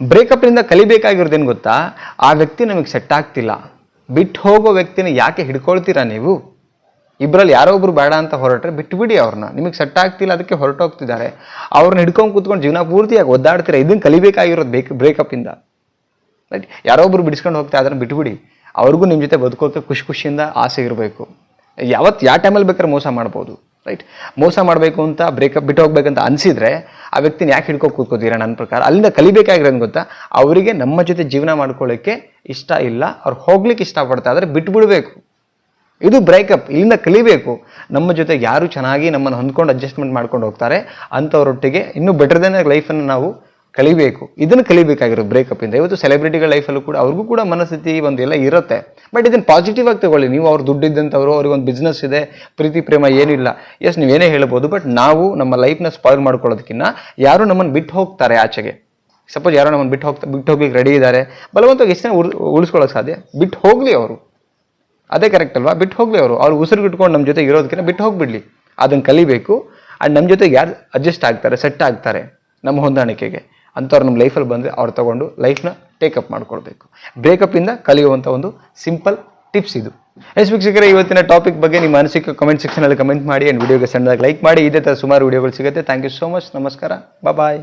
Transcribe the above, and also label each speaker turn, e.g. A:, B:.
A: ಬ್ರೇಕಪ್ನಿಂದ ಕಲಿಬೇಕಾಗಿರೋದೇನು ಗೊತ್ತಾ? ಆ ವ್ಯಕ್ತಿ ನಮಗೆ ಸೆಟ್ ಆಗ್ತಿಲ್ಲ. ಬಿಟ್ಟು ಹೋಗೋ ವ್ಯಕ್ತಿನ ಯಾಕೆ ಹಿಡ್ಕೊಳ್ತೀರಾ ನೀವು? ಇಬ್ಬರಲ್ಲಿ ಯಾರೋ ಒಬ್ರು ಬೇಡ ಅಂತ ಹೊರಟ್ರೆ ಬಿಟ್ಟುಬಿಡಿ ಅವ್ರನ್ನ ನಿಮಗೆ ಸೆಟ್ ಆಗ್ತಿಲ್ಲ, ಅದಕ್ಕೆ ಹೊರಟೋಗ್ತಿದ್ದಾರೆ ಅವ್ರನ್ನ ಹಿಡ್ಕೊಂಡು ಕೂತ್ಕೊಂಡು ಜೀವನ ಪೂರ್ತಿಯಾಗಿ ಒದ್ದಾಡ್ತೀರಾ? ಇದನ್ನು ಕಲಿಬೇಕಾಗಿರೋದು ಬೇಕು ಬ್ರೇಕಪ್ಪಿಂದ ರೈಟ್ ಯಾರೋ ಒಬ್ರು ಬಿಡಿಸ್ಕೊಂಡು ಹೋಗ್ತಾ ಅದನ್ನು ಬಿಟ್ಬಿಡಿ. ಅವ್ರಿಗೂ ನಿಮ್ಮ ಜೊತೆ ಬದುಕೋಕೆ ಖುಷಿ ಖುಷಿಯಿಂದ ಆಸೆ ಇರಬೇಕು. ಯಾವತ್ತು ಯಾವ ಟೈಮಲ್ಲಿ ಬೇಕಾದ್ರೆ ಮೋಸ ಮಾಡ್ಬೋದು. ರೈಟ್ ಮೋಸ ಮಾಡಬೇಕು ಅಂತ ಬ್ರೇಕಪ್ ಬಿಟ್ಟು ಹೋಗ್ಬೇಕಂತ ಅನಿಸಿದ್ರೆ ಆ ವ್ಯಕ್ತಿನ ಯಾಕೆ ಹಿಡ್ಕೊ ಕೂತ್ಕೋತೀರಾ ನನ್ನ ಪ್ರಕಾರ? ಅಲ್ಲಿಂದ ಕಲಿಬೇಕಾಗಿರೋದು ಗೊತ್ತಾ? ಅವರಿಗೆ ನಮ್ಮ ಜೊತೆ ಜೀವನ ಮಾಡ್ಕೊಳ್ಳೋಕ್ಕೆ ಇಷ್ಟ ಇಲ್ಲ. ಅವ್ರು ಹೋಗ್ಲಿಕ್ಕೆ ಇಷ್ಟಪಡ್ತಾ ಆದರೆ ಬಿಟ್ಬಿಡ್ಬೇಕು. ಇದು ಬ್ರೇಕಪ್ ಇಲ್ಲಿಂದ ಕಲಿಬೇಕು. ನಮ್ಮ ಜೊತೆ ಯಾರು ಚೆನ್ನಾಗಿ ನಮ್ಮನ್ನು ಹೊಂದ್ಕೊಂಡು ಅಡ್ಜಸ್ಟ್ಮೆಂಟ್ ಮಾಡ್ಕೊಂಡು ಹೋಗ್ತಾರೆ, ಅಂಥವ್ರೊಟ್ಟಿಗೆ ಇನ್ನೂ ಬೆಟರ್ ದೆನ್ ಲೈಫನ್ನು ನಾವು ಕಲಿಬೇಕು. ಇದನ್ನು ಕಲಿಬೇಕಾಗಿರೋ ಬ್ರೇಕಪ್ ಇಂದ. ಇವತ್ತು ಸೆಲೆಬ್ರಿಟಿಗಳ ಲೈಫಲ್ಲೂ ಕೂಡ ಅವ್ರಿಗೂ ಕೂಡ ಮನಸ್ಥಿತಿ ಒಂದು ಎಲ್ಲ ಇರುತ್ತೆ. ಬಟ್ ಇದನ್ನು ಪಾಸಿಟಿವ್ ಆಗಿ ತಗೊಳ್ಳಿ. ನೀವು ಅವ್ರು ದುಡ್ಡು ಇದ್ದಂಥವ್ರು ಅವ್ರಿಗೆ ಒಂದು ಬಿಸ್ನೆಸ್ ಇದೆ, ಪ್ರೀತಿ, ಪ್ರೇಮ ಏನಿಲ್ಲ. ಎಸ್ ನೀವೇನೇ ಹೇಳ್ಬೋದು ಬಟ್ ನಾವು ನಮ್ಮ ಲೈಫ್ನ ಸ್ಪಾಯ್ಲ್ ಮಾಡ್ಕೊಳ್ಳೋದಕ್ಕಿಂತ ಯಾರು ನಮ್ಮನ್ನು ಬಿಟ್ಟು ಹೋಗ್ತಾರೆ ಆಚೆಗೆ? ಸಪೋಸ್ ಯಾರೋ ನಮ್ಮನ್ನು ಬಿಟ್ಟು ಹೋಗ್ತಾ ಬಿಟ್ಟು ಹೋಗ್ಲಿಕ್ಕೆ ರೆಡಿ ಇದ್ದಾರೆ ಬಲವಂತವಾಗಿ ಎಷ್ಟು ಜನ ಉಳ್, ಉಳಿಸ್ಕೊಳ್ಳೋಕೆ ಸಾಧ್ಯ? ಬಿಟ್ಟು ಹೋಗಲಿ ಅವರು. ಅದೇ ಕರೆಕ್ಟ್ ಅಲ್ವಾ? ಬಿಟ್ಟು ಹೋಗಲಿ ಅವರು. ಅವ್ರು ಉಸಿರುಗಿಟ್ಕೊಂಡು ನಮ್ಮ ಜೊತೆ ಇರೋದಕ್ಕಿಂತ ಬಿಟ್ಟು ಹೋಗ್ಬಿಡ್ಲಿ. ಅದನ್ನು ಕಲಿಬೇಕು. ಆ್ಯಂಡ್ ನಮ್ಮ ಜೊತೆಗೆ ಯಾರು ಅಡ್ಜಸ್ಟ್ ಆಗ್ತಾರೆ ಸೆಟ್ ಆಗ್ತಾರೆ ನಮ್ಮ ಹೊಂದಾಣಿಕೆಗೆ. ಅಂಥವ್ರು ನಮ್ಮ ಲೈಫಲ್ಲಿ ಬಂದರೆ ಅವ್ರು ತೊಗೊಂಡು ಲೈಫ್ನ ಟೇಕಪ್ ಮಾಡ್ಕೊಳ್ಬೇಕು. ಬ್ರೇಕಪ್ಪಿಂದ ಕಲಿಯುವಂಥ ಒಂದು ಸಿಂಪಲ್ ಟಿಪ್ಸ್ ಇದು. ಎಸ್ ವೀಕ್ಷಕರೇ, ಇವತ್ತಿನ ಟಾಪಿಕ್ ಬಗ್ಗೆ ನಿಮ್ಮ ಅನಿಸಿಕೆ ಕಮೆಂಟ್ ಸೆಕ್ಷನಲ್ಲಿ ಕಮೆಂಟ್ ಮಾಡಿ ಆ್ಯಂಡ್ ವಿಡಿಯೋಗೆ ಸಣ್ಣದಾಗಿ ಲೈಕ್ ಮಾಡಿ. ಇದೇ ಥರ ಸುಮಾರು ವಿಡಿಯೋಗಳು ಸಿಗುತ್ತೆ. ಥ್ಯಾಂಕ್ ಯು ಸೋ ಮಚ್ ನಮಸ್ಕಾರ. ಬಾಯ್